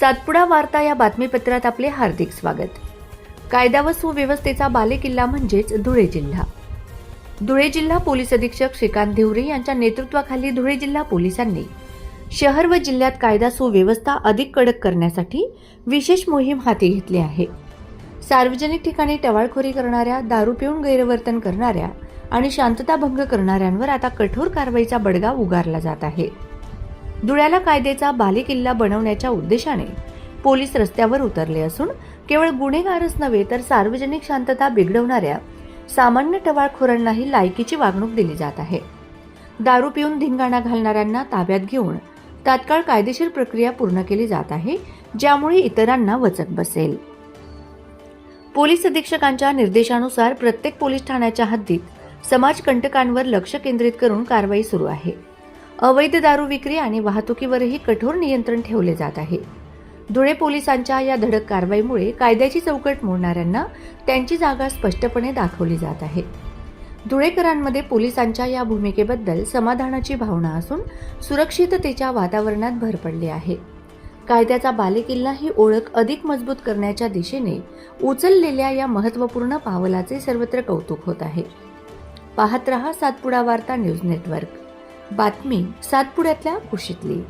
सातपुडा वार्ता या बातमीपत्रात आपले हार्दिक स्वागत. कायदा व सुव्यवस्थेचा बालेकिल्ला म्हणजेच धुळे जिल्हा. धुळे जिल्हा पोलीस अधीक्षक श्रीकांत धिवरे यांच्या नेतृत्वाखाली धुळे जिल्हा पोलिसांनी शहर व जिल्ह्यात कायदा सुव्यवस्था अधिक कडक करण्यासाठी विशेष मोहीम हाती घेतली आहे. सार्वजनिक ठिकाणी टवाळखोरी करणाऱ्या दारू पिऊन गैरवर्तन करणाऱ्या आणि शांतता भंग करणाऱ्यांवर आता कठोर कारवाईचा बडगा उगारला जात आहे. धुळ्याला कायद्याचा बालेकिल्ला बनवण्याच्या उद्देशाने पोलीस रस्त्यावर उतरले असून केवळ गुन्हेगारच नव्हे तर सार्वजनिक शांतता बिघडवणाऱ्या सामान्य टवाळखोरांनाही लायकीची वागणूक दिली जात आहे. दारू पिऊन धिंगाणा घालणाऱ्यांना ताब्यात घेऊन तात्काळ कायदेशीर प्रक्रिया पूर्ण केली जात आहे ज्यामुळे इतरांना वचक बसेल. पोलीस अधीक्षकांच्या निर्देशानुसार प्रत्येक पोलीस ठाण्याच्या हद्दीत समाजकंटकांवर लक्ष केंद्रित करून कारवाई सुरू आहे. अवैध दारू विक्री आणि वाहतुकीवरही कठोर नियंत्रण ठेवले जात आहे. धुळे पोलिसांच्या या धडक कारवाईमुळे कायद्याची चौकट मोडणाऱ्यांना त्यांची जागा स्पष्टपणे दाखवली जात आहे. धुळेकरांमध्ये पोलिसांच्या या भूमिकेबद्दल समाधानाची भावना असून सुरक्षिततेच्या वातावरणात भर पडली आहे. कायद्याचा बालेकिल्ला ही ओळख अधिक मजबूत करण्याच्या दिशेने उचललेल्या या महत्त्वपूर्ण पावलाचे सर्वत्र कौतुक होत आहे. पाहत रहा सातपुडा वार्ता न्यूज नेटवर्क. बातमी सातपुड्यातल्या कुशीतली.